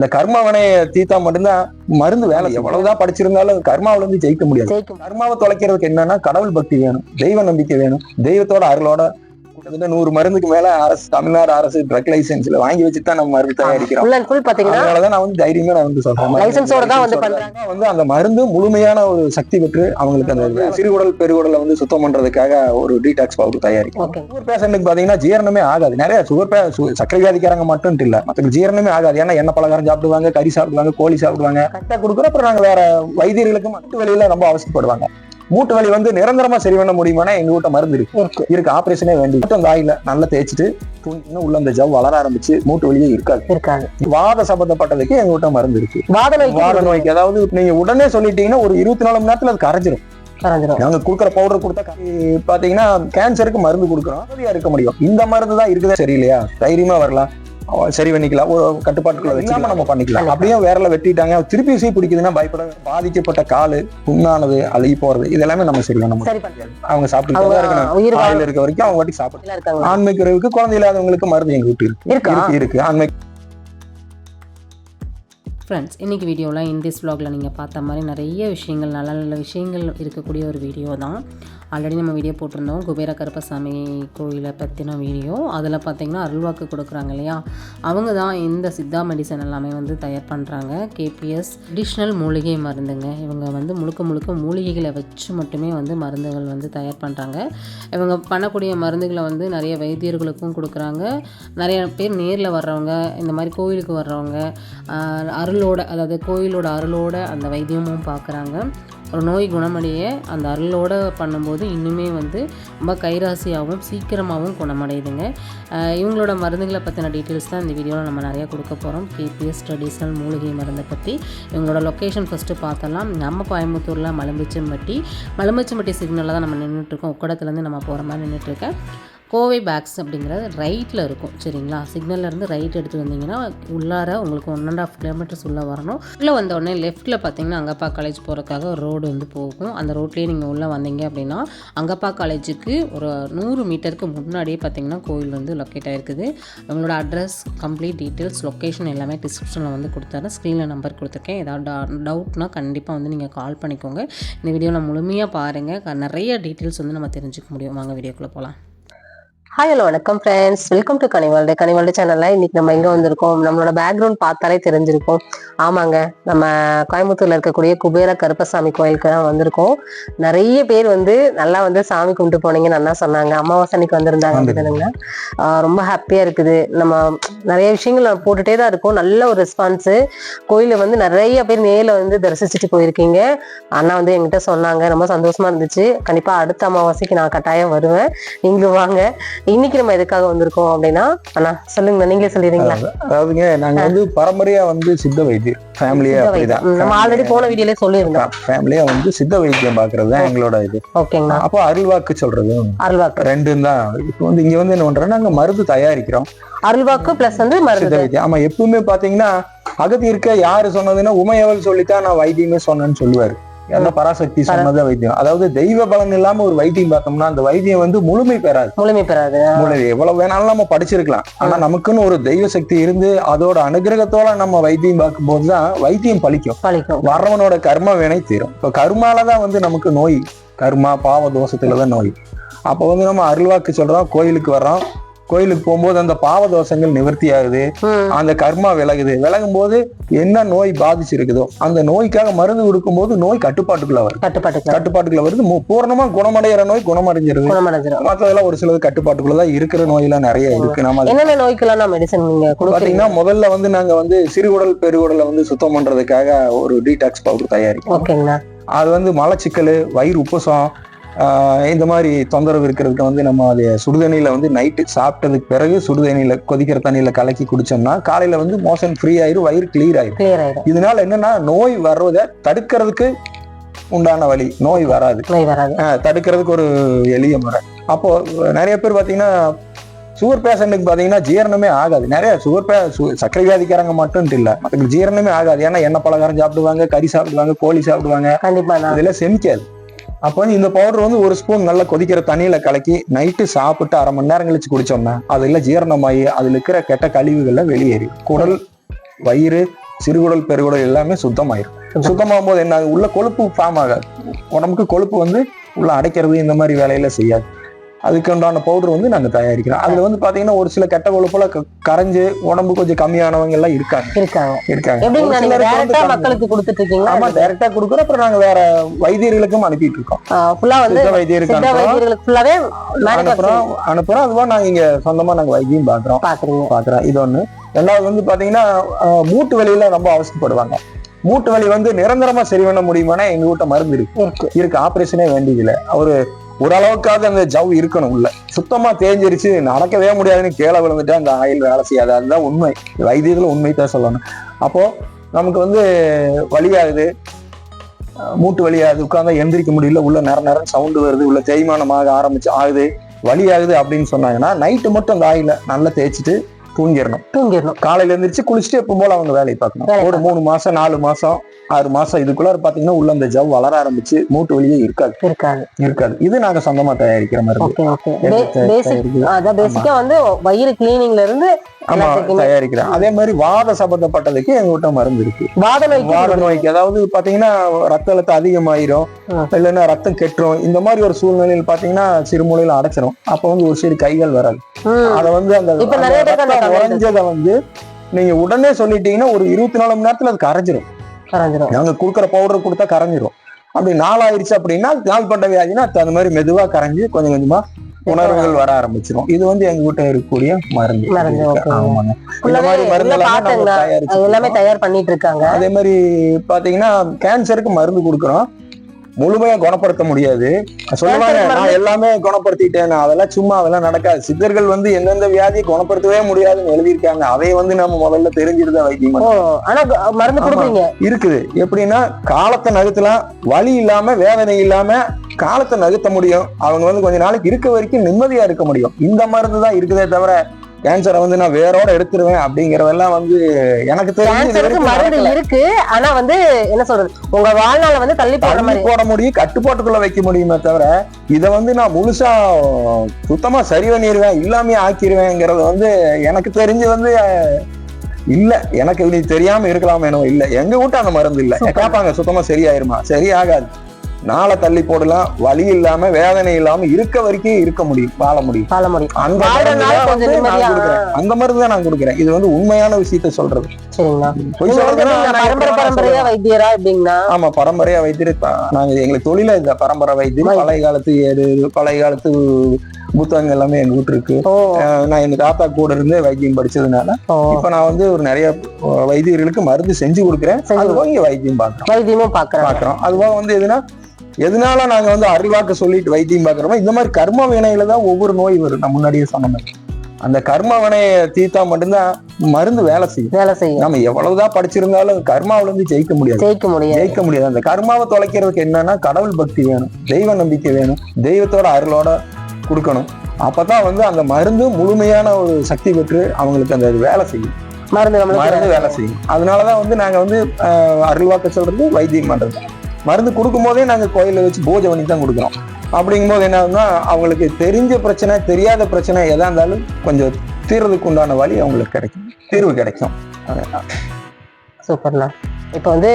இந்த கர்மாவனை தீத்தா மட்டும்தான் மருந்து வேலை எவ்வளவுதான் படிச்சிருந்தாலும் கர்மாவில இருந்து ஜெயிக்க முடியாது. கர்மாவை தொலைக்கிறதுக்கு என்னன்னா கடவுள் பக்தி வேணும் தெய்வ நம்பிக்கை வேணும். தெய்வத்தோட அருளோட கிட்டத்தட்ட நூறு மருந்துக்கு மேல அரசு தமிழ்நாடு அரசு ட்ரக் லைசன்ஸ்ல வாங்கி வச்சு தான் நம்ம மருந்து தயாரிக்கிறோம். அதனாலதான் நான் வந்து தைரியமா நான் வந்து சொல்றேன். லைசன்ஸோட தான் வந்து பண்றாங்க. வந்து அந்த மருந்து முழுமையான ஒரு சக்தி பெற்று அவங்களுக்கு அந்த சிறுகுடல் பெருகுடலை வந்து சுத்தம் பண்றதுக்காக ஒரு டீடாக்ஸ் பவுடர் தயாரிக்கும் சுகர் பேஷண்ட்டுக்கு பாத்தீங்கன்னா ஜீரணமே ஆகாது. நிறைய சுகர் பே சு- சர்க்கரை வியாதிக்காரங்க மட்டும் இல்ல மத்தவங்க ஜீரணமே ஆகாது. ஏன்னா எண்ணெய் பலகாரம் சாப்பிடுவாங்க கறி சாப்பிடுவாங்க கோழி சாப்பிடுவாங்க. கரெக்டா கொடுக்குறோம். அப்புறம் நாங்க வேற வைத்தியர்களுக்கு மட்டு வழியில ரொம்ப அவசியப்படுவாங்க. மூட்டு வலி வந்து நிரந்தரமா சரி பண்ண முடியுமானா எங்க வீட்ட மருந்து இருக்கு. இருக்கு ஆபரேஷனே வேண்டி அந்த ஆயில நல்லா தேய்ச்சிட்டு தூங்கினா உள்ள அந்த ஜவ் வளர ஆரம்பிச்சு மூட்டு வலியே இருக்காது. இருக்காது. வாத சம்பந்தப்பட்டதுக்கு எங்க வீட்ட மருந்து இருக்கு. வாத நோய்க்கு வாத நோய்க்கு அதாவது நீங்க உடனே சொல்லிட்டீங்கன்னா ஒரு இருபத்தி நாலு மணி நேரத்துல அது கரைஞ்சிரும். நாங்க கொடுக்குற பவுடர் கொடுத்தா பாத்தீங்கன்னா கேன்சருக்கு மருந்து கொடுக்குறோம். இருக்க முடியும். இந்த மருந்து தான் இருக்குதா சரியில்லையா? தைரியமா வரலாம். சரி பண்ணிக்கலாம். ஒரு கட்டுப்பாட்டுக்குள்ள இல்லாம நம்ம பண்ணிக்கலாம். அப்படியே வேறல வெட்டிட்டாங்க. திருப்பி ஊசி பிடிக்குதுன்னா பயப்பட பாதிக்கப்பட்ட காலு புண்ணானது அழுகி போறது இதெல்லாமே நம்ம சரி பண்ண முடியும். அவங்க சாப்பிட்டு இருக்கணும். ஆயில் இருக்க வரைக்கும் அவங்க வாட்டி சாப்பிடலாம் இருக்காங்க. ஆண்மை குறைவுக்கு குழந்தை இல்லாதவங்களுக்கு மருந்து எங்க வீட்டு இருக்கு. இருக்கா? ஆண்மை ஃப்ரெண்ட்ஸ் இன்றைக்கி வீடியோவில் இந்திஸ் vlogல நீங்கள் பார்த்த மாதிரி நிறைய விஷயங்கள் நல்ல நல்ல விஷயங்கள் இருக்கக்கூடிய ஒரு வீடியோ தான். ஆல்ரெடி நம்ம வீடியோ போட்டிருந்தோம். குபேர கருப்பசாமி கோயிலை பற்றின வீடியோ அதில் பார்த்தீங்கன்னா அருள்வாக்கு கொடுக்குறாங்க இல்லையா? அவங்க தான் இந்த சித்தா மெடிசன் எல்லாமே வந்து தயார் பண்ணுறாங்க கேபிஎஸ் ட்ரெடிஷ்னல் மூலிகை மருந்துங்க. இவங்க வந்து முழுக்க முழுக்க மூலிகைகளை வச்சு மட்டுமே வந்து மருந்துகள் வந்து தயார் பண்ணுறாங்க இவங்க பண்ணக்கூடிய மருந்துகளை வந்து நிறைய வைத்தியர்களுக்கும் கொடுக்குறாங்க. நிறைய பேர் நேரில் வர்றவங்க இந்த மாதிரி கோயிலுக்கு வர்றவங்க அருளோட அதாவது கோயிலோட அருளோட அந்த வைத்தியமும் பார்க்குறாங்க ஒரு நோய் குணமடைய அந்த அருளோட பண்ணும்போது இன்னுமே வந்து ரொம்ப கைராசியாகவும் சீக்கிரமாகவும் குணமடையுதுங்க. இவங்களோட மருந்துகளை பற்றின டீட்டெயில்ஸ் தான் இந்த வீடியோவில் நம்ம நிறையா கொடுக்க போகிறோம் கேபிஎஸ் ட்ரெடிஷ்னல் மூலிகை மருந்தை பற்றி இவங்களோட லொக்கேஷன் ஃபஸ்ட்டு பார்த்தலாம் நம்ம கோயம்புத்தூரில் மலம்பிச்சம்பட்டி. மலம்பிச்சம்பட்டி சிக்னலில் தான் நம்ம நின்றுட்டுருக்கோம் உக்கடத்துலேருந்து நம்ம போகிற மாதிரி நின்றுட்டுருக்கேன் கோவை பேக்ஸ் அப்படிங்கிறது ரைட்டில் இருக்கும் சரிங்களா? சிக்னல்லேருந்து ரைட் எடுத்து வந்தீங்கன்னா உள்ளார உங்களுக்கு ஒன் அண்ட் ஆஃப் கிலோமீட்டர்ஸ் உள்ளே வரணும். உள்ளே வந்த உடனே லெஃப்ட்டில் பார்த்தீங்கன்னா அங்கப்பா காலேஜ் போகிறதுக்காக ஒரு ரோடு வந்து போகும். அந்த ரோட்லேயே நீங்கள் உள்ளே வந்தீங்க அப்படின்னா அங்கப்பா காலேஜுக்கு ஒரு நூறு மீட்டருக்கு முன்னாடியே பார்த்தீங்கன்னா கோயில் வந்து லொக்கேட் ஆகிருக்குது உங்களோட அட்ரஸ் கம்ப்ளீட் டீட்டெயில்ஸ் லொக்கேஷன் எல்லாமே டிஸ்கிரிப்ஷனில் வந்து கொடுத்தாரு. ஸ்க்ரீனில் நம்பர் கொடுத்துருக்கேன். ஏதாவது டவுட்னா கண்டிப்பாக வந்து நீங்கள் கால் பண்ணிக்கோங்க. இந்த வீடியோவில் முழுமையாக பாருங்கள் நிறைய டீட்டெயில்ஸ் வந்து நம்ம தெரிஞ்சுக்க முடியும். வாங்க வீடியோக்குள்ளே போகலாம் ஹாய் ஹலோ வணக்கம் ஃப்ரெண்ட்ஸ் வெல்கம் டு கனிவால்டு கனிவால்டு சேனல்ல இன்னைக்கு நம்ம எங்க வந்திருக்கோம்? நம்மளோட பேக்ரவுண்ட் பார்த்தாலே தெரிஞ்சிருக்கும். ஆமாங்க நம்ம கோயம்புத்தூர்ல இருக்கக்கூடிய குபேர கருப்பசாமி கோயிலுக்கு தான் வந்திருக்கோம். நிறைய பேர் வந்து நல்லா வந்து சாமி கும்பிட்டு போனீங்கன்னு அண்ணா சொன்னாங்க. அமாவாசை அன்னைக்கு வந்திருந்தாங்க. அப்படிதானுங்க ரொம்ப ஹாப்பியா இருக்குது. நம்ம நிறைய விஷயங்கள் நம்ம போட்டுட்டே தான் இருக்கோம். நல்ல ஒரு ரெஸ்பான்ஸ் கோயில வந்து நிறைய பேர் நேர்ல வந்து தரிசிச்சுட்டு போயிருக்கீங்க. அண்ணா வந்து என்கிட்ட சொன்னாங்க. ரொம்ப சந்தோஷமா இருந்துச்சு. கண்டிப்பா அடுத்த அமாவாசைக்கு நான் கட்டாயம் வருவேன். நீங்களும் வாங்க. இன்னைக்கு நம்ம எதுக்காக வந்திருக்கோம் அப்படின்னா அண்ணா சொல்லுங்க நீங்களே சொல்லிடுறீங்களா? அதாவதுங்க நாங்க வந்து பரம்பரையா வந்து சித்த வைத்தியம் ஃபேமிலியா அப்படிதான். நம்ம ஆல்ரெடி போன வீடியோல சொல்லியிருந்தோம். ஃபேமிலியா வந்து சித்த வைத்தியம் பாக்குறது தான் எங்களோட இது. ஓகேங்கண்ணா. அப்போ அருள்வாக்கு சொல்றது. அருள்வாக்கு. ரெண்டும் தான். இப்போ வந்து இங்க வந்து என்ன பண்றோம் நாங்க மருந்து தயாரிக்கிறோம். அருள்வாக்கு பிளஸ் வந்து மருந்து. வைத்தியம். ஆமா எப்பவுமே பாத்தீங்கன்னா அகத்தியிருக்க யாரு சொன்னதுன்னா உமையவள் சொல்லித்தான் நான் வைத்தியமே சொன்னேன்னு சொல்லுவாரு. ஏன்னா பராசக்தி சொன்னதே வைத்தியம். அதாவது தெய்வ பலன் இல்லாம ஒரு வைத்தியம் பார்த்தோம்னா அந்த வைத்தியம் வந்து முழுமை பெறாது. முழுமை பெறாது. முழுமை. எவ்வளவு வேணாலும் நம்ம படிச்சிருக்கலாம். ஆனா நமக்குன்னு ஒரு தெய்வ சக்தி இருந்து அதோட அனுகிரகத்தோட நம்ம வைத்தியம் பார்க்கும்போது தான் வைத்தியம் பழிக்கும். வர்றவனோட கர்ம வினை தீரும். இப்போ கர்மால தான் வந்து நமக்கு நோய். கர்மா பாவ தோஷத்துல தான் நோய். அப்போ வந்து நம்ம அருள்வாக்கு சொல்றோம் கோயிலுக்கு வர்றோம். கோயிலுக்கு போகும்போது அந்த பாவ தோஷங்கள் நிவர்த்தி ஆகுது அந்த கர்மா விலகுது. விலகும் போது என்ன நோய் பாதிச்சிருக்குதோ அந்த நோய்க்காக மருந்து கொடுக்கும்போது நோய் கட்டுப்பாட்டுக்குள்ள வருது. கட்டுப்பாட்டுக்கு கட்டுப்பாட்டுக்குள்ள வருது. பூரணமா குணமடைகிற நோய் குணமடைஞ்சிருது. மற்றதெல்லாம் ஒரு சிலது கட்டுப்பாட்டுக்குள்ள தான் இருக்கிற நோயெல்லாம் நிறைய இருக்கு. நம்ம என்னென்ன நோய்க்கெல்லாம் மெடிசன் பாத்தீங்கன்னா முதல்ல வந்து நாங்க வந்து சிறுகுடல் பெருகுடலை வந்து சுத்தம் பண்றதுக்காக ஒரு டீடாக்ஸ் பவுடர் தயாரிக்கிறோம். அது வந்து மலச்சிக்கல் வயிறு உப்புசம் இந்த மாதிரி தொந்தரவு இருக்கிறதுக்கு வந்து நம்ம அதை சுடுதண்ணியில வந்து நைட்டு சாப்பிட்டதுக்கு பிறகு சுடுதண்ணியில கொதிக்கிற தண்ணியில கலக்கி குடிச்சோம்னா காலையில வந்து மோஷன் ஃப்ரீ ஆயிரும் வயிறு கிளியர் ஆயிரும். இதனால என்னன்னா நோய் வர்றதை தடுக்கிறதுக்கு உண்டான வழி நோய் வராது. தடுக்கிறதுக்கு ஒரு எளிய முறை. அப்போ நிறைய பேர் பாத்தீங்கன்னா சுகர் பேஷண்ட்டுக்கு பாத்தீங்கன்னா ஜீரணமே ஆகாது. நிறைய சுகர் பே சர்க்கரை வியாதிக்காரங்க மட்டும் இல்ல. மத்தவங்களுக்கு ஜீரணமே ஆகாது. ஏன்னா எண்ணெய் பலகாரம் சாப்பிடுவாங்க கறி சாப்பிடுவாங்க கோழி சாப்பிடுவாங்க. கண்டிப்பா நான் அதெல்லாம் செமிக்காது. அப்போ வந்து இந்த பவுடர் வந்து ஒரு ஸ்பூன் நல்லா கொதிக்கிற தண்ணியில கலக்கி நைட்டு சாப்பிட்டு அரை மணி நேரம் கழிச்சு குடிச்சோம்னா அதுல ஜீரணமாகி அதுல இருக்கிற கெட்ட கழிவுகள்லாம் வெளியேறி. குடல் வயிறு சிறுகுடல் பெருகுடல் எல்லாமே சுத்தமாயிரும். சுத்தமாகும் போது என்ன உள்ள கொழுப்பு ஃபார்ம் ஆகாது. உடம்புக்கு கொழுப்பு வந்து உள்ள அடைக்கிறது இந்த மாதிரி வேலையில செய்யாது. அதுக்கு உண்டான பவுடர் வந்து நாங்க தயாரிக்கிறோம். அதுல வந்து பாத்தீங்கன்னா ஒரு சில கெட்ட கொழுப்புல கரைஞ்சு உடம்பு கொஞ்சம் கம்மியானவங்க எல்லாம் இருக்காங்க. இருக்காங்க. இருக்காங்க. மக்களுக்கு கொடுத்துட்டு ஆமா இருக்கீங்களா டைரக்டா கொடுக்குறோம். அப்புறம் நாங்க வேற வைத்தியர்களுக்கும் அனுப்பிட்டு இருக்கோம் ஃபுல்லா வந்து சித்த வைத்தியருக்கு சித்த அனுப்புறோம். வைத்தியர்களுக்கு ஃபுல்லாவே மேனுஃபேக்சரிங் அனுப்புறோம். அனுப்புறோம். அதுவா நாங்க இங்க சொந்தமா நாங்க வைத்தியம் பாக்குறோம். பாக்குறீங்க. பாக்குறோம். இது ஒண்ணு. ரெண்டாவது வந்து பாத்தீங்கன்னா மூட்டு வலியில ரொம்ப அவசரப்படுவாங்க மூட்டு வலி வந்து நிரந்தரமா சரி பண்ண முடியுமானா எங்க வீட்ட மருந்து இருக்கு. இருக்கு. ஆபரேஷனே வேண்டியதில்லை. ஒரு ஓரளவுக்காவது அந்த ஜவ் இருக்கணும். உள்ள சுத்தமா தேஞ்சிருச்சு நடக்கவே முடியாதுன்னு கீழே விழுந்துட்டா அந்த ஆயில் வேலை செய்யாது. அதுதான் உண்மை. வைத்தியத்துல உண்மை தான் சொல்லணும். அப்போ நமக்கு வந்து வலியாகுது அஹ் மூட்டு வலியாகுது உட்கார்ந்தா எந்திரிக்க முடியல. உள்ள நேரம் நேரம் சவுண்டு வருது. உள்ள தேய்மானமாக ஆரம்பிச்சு ஆகுது. வலி ஆகுது அப்படின்னு சொன்னாங்கன்னா நைட்டு மட்டும் அந்த ஆயில நல்லா தேய்ச்சிட்டு தூங்கிடணும். தூங்கிடணும். காலையில எந்திரிச்சு குளிச்சுட்டு எப்பவும் போல அவங்க வேலையை பார்க்கணும். ஒரு மூணு மாசம் நாலு மாசம் ஆறு மாசம் இதுக்குள்ள பாத்தீங்கன்னா உள்ள அந்த ஜவ் வளர ஆரம்பிச்சு மூட்டு வலியே இருக்காது. இருக்காது. இருக்காது. இது நாங்க சொந்தமா தயாரிக்கிற மாதிரி பேசிக்கா வந்து வயிறு கிளீனிங்ல இருந்து ஆமா தயாரிக்கிறேன். அதே மாதிரி வாத சம்பந்தப்பட்டதுக்கு எங்க கிட்ட மருந்து இருக்கு. வாத வாத நோய்க்கு அதாவது பாத்தீங்கன்னா ரத்த அழுத்தம் அதிகமாயிரும். இல்லைன்னா ரத்தம் கெட்டுரும். இந்த மாதிரி ஒரு சூழ்நிலையில் பாத்தீங்கன்னா சிறுமூலையில அடைச்சிரும். அப்ப வந்து ஒரு சைடு கைகள் வராது. அத வந்து அந்த உறைஞ்சதை வந்து நீங்க உடனே சொல்லிட்டீங்கன்னா ஒரு இருபத்தி நாலு மணி நேரத்துல அது கரைஞ்சிரும். கரைஞ்சிரும். நாங்க கொடுக்குற பவுடர் கொடுத்தா கரைஞ்சிரும். அப்படி நாளாயிருச்சு அப்படின்னா அது நாள்பட்ட வியாதினா அந்த மாதிரி மெதுவா கரைஞ்சு கொஞ்சம் கொஞ்சமா உணர்வுகள் வர ஆரம்பிச்சிரும். இது வந்து எங்க கிட்ட இருக்கக்கூடிய மருந்து. மருந்து, எல்லாம். தயார் பண்ணிட்டு இருக்காங்க. அதே மாதிரி பாத்தீங்கன்னா கேன்சருக்கு மருந்து கொடுக்குறோம். முழுமையா குணப்படுத்த முடியாது. சொல்லுவாங்க நான் எல்லாமே குணப்படுத்திட்டேன். அதெல்லாம் சும்மா அதெல்லாம் நடக்காது. சித்தர்கள் வந்து எந்தெந்த வியாதியை குணப்படுத்தவே முடியாதுன்னு எழுதியிருக்காங்க. அதை வந்து நம்ம முதல்ல தெரிஞ்சிருந்தா வைத்தியம் ஆனா மருந்து. கொடுக்குறீங்க. இருக்குது. எப்படின்னா காலத்தை நகர்த்தலாம். வலி இல்லாம வேதனை இல்லாம காலத்தை நகர்த்த முடியும். அவங்க வந்து கொஞ்ச நாளைக்கு இருக்க வரைக்கும் நிம்மதியா இருக்க முடியும். இந்த மருந்து தான் இருக்குதே தவிர கேன்சரை வந்து நான் வேரோட எடுத்துருவேன் அப்படிங்கறதெல்லாம் வந்து எனக்கு தெரிஞ்சு மருந்து. இருக்கு. ஆனா வந்து என்ன சொல்றது? உங்க வாழ்நாள வந்து தள்ளி தள்ளி மாதிரி. போட முடியும் கட்டுப்பாட்டுக்குள்ள வைக்க முடியுமே தவிர இதை வந்து நான் முழுசா சுத்தமா சரி பண்ணிடுவேன் இல்லாமே ஆக்கிடுவேங்கிறது வந்து எனக்கு தெரிஞ்சு வந்து இல்ல. எனக்கு இது தெரியாம இருக்கலாம் வேணும் இல்ல. எங்க வீட்டு அந்த மருந்து இல்ல. கேட்பாங்க சுத்தமா சரியாயிருமா? சரியாகாது. நாளை தள்ளி போடலாம் வலி இல்லாம வேதனை இல்லாம இருக்க வரைக்கும் இருக்க முடியும் வாழ முடியும். வாழ முடியும். அந்த மருந்து நான் கொடுக்குறேன். அந்த மருந்து தான் நான் கொடுக்குறேன். இது வந்து உண்மையான விஷயத்த சொல்றது. பொய் பரம்பரையா. வைத்தியரா ஆமா பரம்பரையா வைத்தியர் நாங்க எங்களுக்கு தொழில இந்த பரம்பரை வைத்தியம். பழைய காலத்து ஏடு பழைய காலத்து புத்தகங்கள் எல்லாமே எங்க வீட்டு இருக்கு. நான் எங்க தாத்தா கூட இருந்து வைத்தியம் படிச்சதுனால இப்ப நான் வந்து ஒரு நிறைய வைத்தியர்களுக்கு மருந்து செஞ்சு கொடுக்குறேன். அதுபோக இங்க வைத்தியம் பாக்குறோம் வைத்தியமும் பாக்குறாங்க பாக்குறோம் அதுபோக வந்து எதுனா எதனால நாங்க வந்து அறிவாக்க சொல்லிட்டு வைத்தியம் பாக்குறோமோ இந்த மாதிரி கர்ம வினையில தான் ஒவ்வொரு நோய் வரும். நான் முன்னாடியே சொன்ன மாதிரி. அந்த கர்ம வினையை தீர்த்தா மட்டும்தான் மருந்து வேலை செய்யும். வேலை செய்யும். நம்ம எவ்வளவுதான் படிச்சிருந்தாலும் கர்மாவில இருந்து ஜெயிக்க முடியாது. ஜெயிக்க முடியாது. ஜெயிக்க முடியாது. அந்த கர்மாவை தொலைக்கிறதுக்கு என்னன்னா கடவுள் பக்தி வேணும். தெய்வ நம்பிக்கை வேணும். தெய்வத்தோட அருளோட கொடுக்கணும். அப்பதான் வந்து அந்த மருந்து முழுமையான ஒரு சக்தி பெற்று அவங்களுக்கு அந்த வேலை செய்யும். மருந்து மருந்து வேலை செய்யும். அதனாலதான் வந்து நாங்க வந்து அருள்வாக்க சொல்றது வைத்தியம் பண்றது. மருந்து கொடுக்கும் போதே நாங்க கோயில வச்சு பூஜை பண்ணி தான் கொடுக்குறோம். அப்படிங்கும்போது என்ன ஆகுதுன்னா அவங்களுக்கு தெரிஞ்ச பிரச்சனை தெரியாத பிரச்சனை எதா இருந்தாலும் கொஞ்சம் தீர்றதுக்கு உண்டான வழி அவங்களுக்கு கிடைக்கும். தீர்வு கிடைக்கும். சூப்பர்ண்ணா. இப்போ வந்து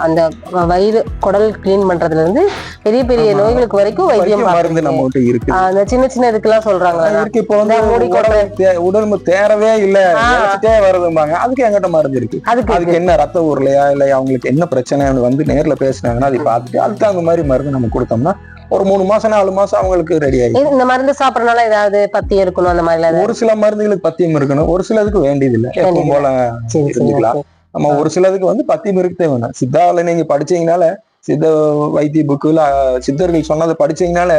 அந்த வயிறு குடல் கிளீன் பண்றதுல இருந்து பெரிய பெரிய. நோய்களுக்கு வரைக்கும் வைத்தியம் மருந்து. நம்ம இருக்கு அந்த சின்ன சின்ன இதுக்கெல்லாம் சொல்றாங்க. இருக்கு இப்போ வந்து உடம்பு தேரவே இல்ல. வருதும்பாங்க. அதுக்கு என்கிட்ட மருந்து இருக்கு. அதுக்கு அதுக்கு என்ன ரத்த ஊர்லையா இல்ல அவங்களுக்கு என்ன பிரச்சனைன்னு வந்து நேர்ல பேசுனாங்கன்னா அதை பார்த்துட்டு அதுக்கு தகுந்த மாதிரி மருந்து நம்ம கொடுத்தோம்னா ஒரு மூணு மாசம் நாலு மாசம் அவங்களுக்கு ரெடி இது- இந்த மருந்து சாப்பிடறதுனால ஏதாவது பத்தி இருக்கணும் அந்த மாதிரி ஒரு சில மருந்துகளுக்கு பத்தியம் இருக்கணும். ஒரு சிலதுக்கு வேண்டியது இல்லை எப்பவும் போல okay. நம்ம ஒரு சிலதுக்கு வந்து பத்தியம் இருக்கதே வேணும் சித்தாவில நீங்க படிச்சீங்கனால சித்த வைத்திய புக்குல சித்தர்கள் சொன்னதை படிச்சீங்கனால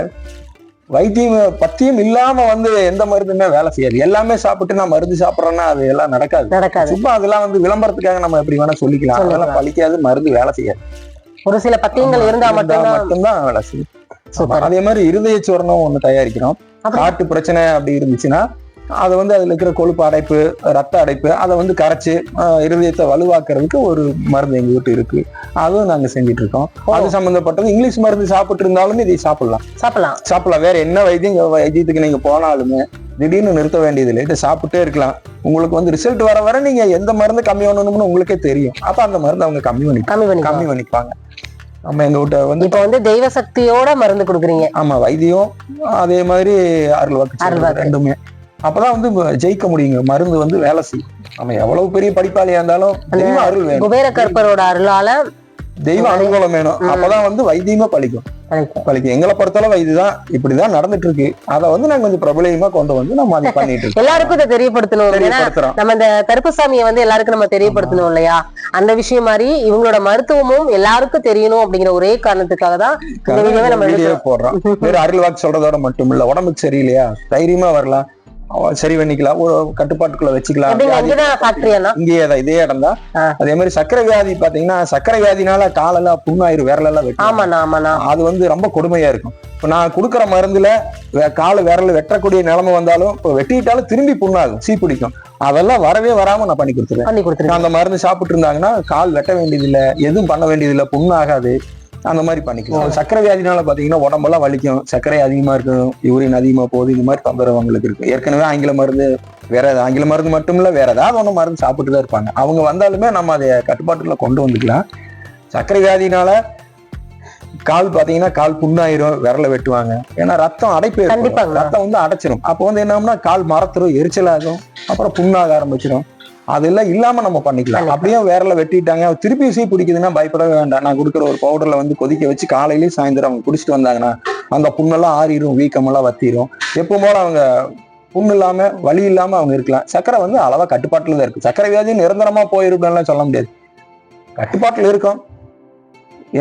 வைத்தியம் பத்தியம் இல்லாம வந்து எந்த மருந்துமே வேலை செய்யாது. எல்லாமே சாப்பிட்டு நான் மருந்து சாப்பிட்றேன்னா அது எல்லாம் நடக்காது. நடக்காது. சும்மா அதெல்லாம் வந்து விளம்பரத்துக்காக நம்ம எப்படி வேணா சொல்லிக்கலாம். அதெல்லாம். பழிக்காது மருந்து வேலை செய்யாது. ஒரு சில பத்தியங்கள் இருந்தா மட்டும்தான் மட்டும்தான் வேலை செய்யும். அதே மாதிரி இருதய சூரணம் ஒண்ணு தயாரிக்கிறோம். காட்டு பிரச்சனை அப்படி இருந்துச்சுன்னா அதை வந்து அதுல இருக்கிற கொழுப்பு அடைப்பு ரத்த அடைப்பு அதை வந்து கரைச்சு இருதயத்தை வலுவாக்குறதுக்கு ஒரு மருந்து எங்க வீட்டு இருக்கு. அதுவும் நாங்க செஞ்சுட்டு இருக்கோம். அது சம்பந்தப்பட்டது இங்கிலீஷ் மருந்து சாப்பிட்டு இருந்தாலுமே இதை சாப்பிடலாம். சாப்பிடலாம். சாப்பிடலாம். வேற என்ன வைத்தியம் வைத்தியத்துக்கு நீங்க போனாலுமே திடீர்னு நிறுத்த வேண்டியதில்லை இதை சாப்பிட்டே இருக்கலாம். உங்களுக்கு வந்து ரிசல்ட் வர வர நீங்க எந்த மருந்து கம்மி பண்ணணும்னு உங்களுக்கே தெரியும். அப்ப அந்த மருந்து அவங்க கம்மி பண்ணி கம்மி பண்ணிப்பாங்க. நம்ம எங்க வீட்டை வந்து இப்ப வந்து தெய்வ சக்தியோட மருந்து கொடுக்குறீங்க. ஆமா வைத்தியம் அதே மாதிரி அருள் வாக்கு அருள் சொல்றது வாக்கு. ரெண்டுமே. அப்பதான் வந்து ஜெயிக்க முடியுங்க. மருந்து வந்து வேலை செய்யும். நம்ம எவ்வளவு பெரிய படிப்பாளியா இருந்தாலும் தெய்வ அருள் வேணும். குபேர கற்பரோட அருளால தெய்வ அனுகூலம் வேணும். அப்பதான் வந்து வைத்தியமா பழிக்கும். பழிக்கும். எங்களை பொறுத்தளவு இதுதான் இப்படிதான் நடந்துட்டு இருக்கு அதை வந்து நாங்க கொஞ்சம் பிரபலயமா கொண்டு வந்து நம்ம அதை பண்ணிட்டு இருக்கோம். எல்லாருக்கும் இதை தெரியப்படுத்தணும் நம்ம இந்த கருப்பசாமியை வந்து எல்லாருக்கும் நம்ம தெரியப்படுத்தணும் இல்லையா? அந்த விஷயம் மாதிரி இவங்களோட மருத்துவமும் எல்லாருக்கும் தெரியணும் அப்படிங்கிற ஒரே காரணத்துக்காக தான் இந்த வீடியோவை நம்ம. போடுறோம். வேற அருள் வாக்கு சொல்றதோட மட்டும் இல்ல. உடம்புக்கு சரியில்லையா? தைரியமா வரலாம். சரி பண்ணிக்கலாம் ஒரு கட்டுப்பாட்டுக்குள்ள வச்சுக்கலாம். இங்கேயே தான் இதே இடம் தான். அதே மாதிரி சக்கரை வியாதி பாத்தீங்கன்னா சக்கரை வியாதினால காலெல்லாம் புண்ணாயிரு விரலெல்லாம் வெட்டும் அது வந்து ரொம்ப கொடுமையா இருக்கும். இப்போ நான் கொடுக்குற மருந்துல கால் விரல் வெட்டக்கூடிய நிலைமை வந்தாலும் இப்போ வெட்டிட்டாலும் திரும்பி புண்ணாகும் சீ பிடிக்கும் அதெல்லாம் வரவே வராம நான் பண்ணி கொடுத்துருவேன். அந்த மருந்து சாப்பிட்டு இருந்தாங்கன்னா கால் வெட்ட வேண்டியதில்லை எதுவும் பண்ண வேண்டியதில்லை புண்ணாகாது. அந்த மாதிரி பண்ணிக்கலாம். சக்கரை வியாதினால பாத்தீங்கன்னா உடம்பெல்லாம் வலிக்கும். சர்க்கரை அதிகமா இருக்கும் யூரின் அதிகமா போகுது இந்த மாதிரி தொந்தரவு அவங்களுக்கு இருக்கு. ஏற்கனவே ஆங்கில மருந்து வேற ஏதாவது ஆங்கில மருந்து மட்டும் இல்ல வேற ஏதாவது ஒண்ணு மருந்து சாப்பிட்டு தான் இருப்பாங்க. அவங்க வந்தாலுமே நம்ம அதை கட்டுப்பாட்டுக்குள்ள கொண்டு வந்துக்கலாம். சர்க்கரை வியாதினால கால் பாத்தீங்கன்னா கால் புண்ணாயிரும் விரல வெட்டுவாங்க. ஏன்னா ரத்தம் அடைப்பு. ரத்தம் வந்து அடைச்சிரும். அப்போ வந்து என்னன்னா கால் மரத்துரும் எரிச்சலாகும் அப்புறம் புண்ணாக ஆரம்பிச்சிடும் அதெல்லாம் இல்லாம நம்ம பண்ணிக்கலாம். அப்படியே விரல வெட்டிட்டாங்க. திருப்பி சீ பிடிக்குதுன்னா பயப்படவே வேண்டாம். நான் கொடுக்குற ஒரு பவுடர்ல வந்து கொதிக்க வச்சு காலையிலயும் சாயந்தரம் அவங்க குடிச்சிட்டு வந்தாங்கன்னா அந்த புண்ணெல்லாம் ஆறிடும் வீக்கமெல்லாம் வத்திரும். எப்பவும் போல அவங்க புண்ணு இல்லாம வலி இல்லாம அவங்க இருக்கலாம். சக்கரை வந்து அளவா கட்டுப்பாட்டுல தான் இருக்கு. சக்கரை வியாதி நிரந்தரமா போயிருப்பேன்லாம் சொல்ல முடியாது. கட்டுப்பாட்டுல இருக்கும்.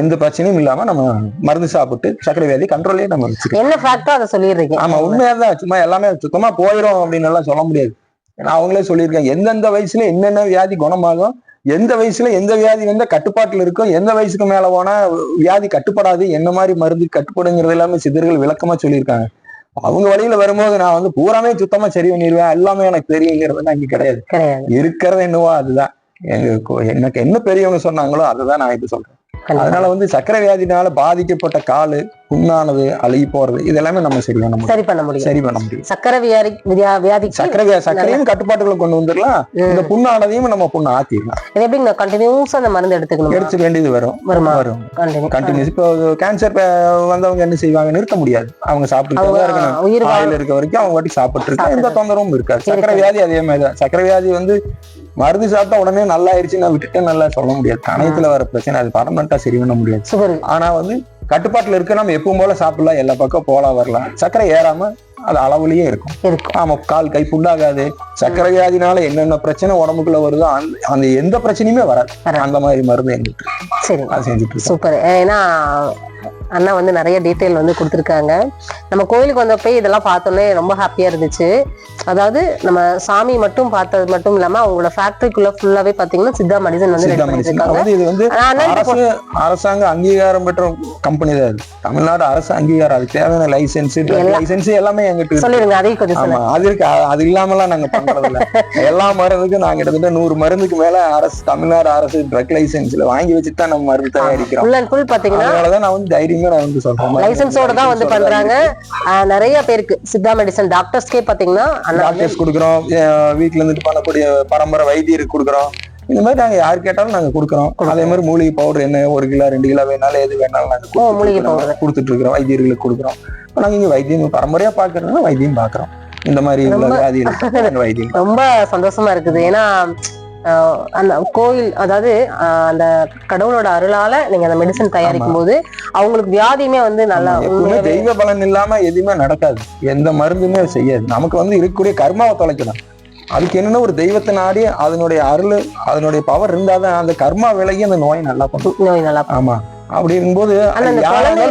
எந்த பிரச்சனையும் இல்லாம நம்ம மருந்து சாப்பிட்டு சக்கரை வியாதி கண்ட்ரோலே நம்ம என்ன ஃபேக்டோ அதை சொல்லிடுறீங்க? ஆமா உண்மையா தான் சும்மா எல்லாமே சுத்தமா போயிடும் அப்படின்னு எல்லாம் சொல்ல முடியாது. ஏன்னா அவங்களே சொல்லியிருக்காங்க. எந்தெந்த வயசுல என்னென்ன வியாதி குணமாகும் எந்த வயசுல எந்த வியாதி வந்து கட்டுப்பாட்டுல இருக்கும் எந்த வயசுக்கு மேல போனா வியாதி கட்டுப்படாது என்ன மாதிரி மருந்து கட்டுப்படுங்கிறது எல்லாமே சித்தர்கள் விளக்கமா சொல்லியிருக்காங்க. அவங்க வழியில வரும்போது நான் வந்து பூராமே சுத்தமா சரி பண்ணிடுவேன். எல்லாமே எனக்கு தெரியுங்கிறதுலாம் இங்க கிடையாது. இருக்கிறது என்னவோ அதுதான். எங்க எனக்கு என்ன பெரியவங்க சொன்னாங்களோ அதுதான் நான் இப்ப சொல்றேன். அதனால வந்து சக்கரை வியாதினால பாதிக்கப்பட்ட காலு புண்ணானது அழுகி போறது இதெல்லாமே நம்ம சரி பண்ண முடியும். சரி பண்ண முடியும். சரி பண்ண முடியும். சக்கரை வியாதி வியா- வியாதிக்கு சக்கரை வியா- சர்க்கரையும் கட்டுப்பாட்டுக்குள்ள கொண்டு வந்துடலாம். இந்த புண்ணானதையும் நம்ம புண்ணு ஆத்திடலாம் இது எப்படிங்க? கண்டினியூஸா அந்த மருந்து எடுத்துக்கணும்? எடுத்துக்க வேண்டியது வரும். வருமா? வரும். கண்டினியூ கண்டினியூஸ் இப்போ கேன்சர் வந்தவங்க என்ன செய்வாங்க? நிறுத்த முடியாது. அவங்க சாப்பிட்டு இருக்கணும். உயிர் வாழ ஆயில் இருக்க வரைக்கும் அவங்க வாட்டி சாப்பிட்டு இருக்கா? எந்த. தொந்தரவும் இருக்காது. சக்கரை வியாதி அதே மாதிரி தான் சக்கரை வியாதி வந்து மருந்து சாப்பிட்டா உடனே நல்லா ஆயிடுச்சு நான் விட்டுட்டேன் நல்லா சொல்ல முடியாது. கணையத்துல வர பிரச்சனை. அது பர்மனண்டா சரி பண்ண முடியாது. ஆனா வந்து கட்டுப்பாட்டுல இருக்க நம்ம எப்பவும் போல சாப்பிடலாம். எல்லா பக்கம் போலாம் வரலாம். சக்கரை ஏறாம அது அளவுலயே இருக்கும். இருக்கும். ஆமா கால் கை புண்ணாகாது. சக்கரை வியாதினால என்னென்ன பிரச்சனை உடம்புக்குள்ள வருதோ அந்த எந்த பிரச்சனையுமே வராது. அந்த மாதிரி மருந்து எங்கிட்டு சரி. அது செஞ்சுட்டு சூப்பர். ஏன்னா அண்ணா வந்து நிறைய டீட்டெயில் வந்து கொடுத்துருக்காங்க. நம்ம கோயிலுக்கு வந்தப்போ இதெல்லாம் பார்த்தோன்னே ரொம்ப ஹாப்பியா இருந்துச்சு. அதாவது நம்ம சாமி மட்டும் பார்த்தது மட்டும் இல்லாம அவங்களோட ஃபேக்டரிக்குள்ள ஃபுல்லாவே பாத்தீங்கன்னா சித்தா மெடிசன் வந்து ரெடி பண்ணிட்டு வந்து இது வந்து அரசாங்க அங்கீகாரம் பெற்ற கம்பெனி தான் இது. தமிழ்நாடு அரசு அங்கீகாரம். அதுக்கு தேவையான லைசன்ஸ். லைசன்ஸ் எல்லாமே எங்கிட்ட இருக்கு. சொல்லிடுங்க அதையும் கொஞ்சம் அது இருக்கு. அது இல்லாமலாம் நாங்க பண்றது இல்ல எல்லா மருந்துக்கும் நாங்க கிட்டத்தட்ட நூறு மருந்துக்கு மேல அரசு தமிழ்நாடு அரசு ட்ரக் லைசன்ஸ்ல வாங்கி வச்சுட்டு தான் நம்ம மருந்து தயாரிக்கிறோம். பாத்தீங்கன்னா அதனாலதான் நான் வந்து தைரியமா நான் வந்து சொல்றேன். லைசன்ஸோட தான் வந்து பண்றாங்க. நிறைய பேருக்கு சித்தா மெடிசன் டாக்டர்ஸ்க்கே பாத்தீங்கன்னா டாக்டர்ஸ் கொடுக்குறோம். வீட்ல இருந்துட்டு பண்ணக்கூடிய பரம்பரை வைத்தியருக்கு கொடுக்குறோம். இந்த மாதிரி நாங்க யார் கேட்டாலும் நாங்க கொடுக்குறோம். அதே மாதிரி மூலிகை பவுடர் என்ன ஒரு கிலோ ரெண்டு கிலோ வேணாலும் எது வேணாலும் நாங்க மூலிகை. இருக்கிறோம். கொடுத்துட்டு இருக்கிறோம் வைத்தியர்களுக்கு கொடுக்குறோம். நாங்க இங்க வைத்தியம் பரம்பரையா பாக்குறோம்னா வைத்தியம் பாக்குறோம். இந்த மாதிரி உள்ள நாங்க வைத்தியம் ரொம்ப சந்தோஷமா இருக்குது. ஏன்னா அந்த கோயில் அதாவது அந்த கடவுளோட அருளால நீங்க அந்த மெடிசன் தயாரிக்கும் போது அவங்களுக்கு வியாதியுமே வந்து நல்லா தெய்வ பலன் இல்லாம எதுவுமே நடக்காது. எந்த மருந்துமே செய்யாது. நமக்கு வந்து இருக்கக்கூடிய கர்மாவை தொலைக்கலாம். அதுக்கு என்னன்னா ஒரு தெய்வத்தை நாடி அதனுடைய அருள் அதனுடைய பவர் இருந்தாதான் அந்த கர்மா விலகி அந்த நோயை நல்லா பண்ணும் நோய் நல்லா ஆமா. அப்படி இருக்கும்போது இந்த யாரா குழந்தை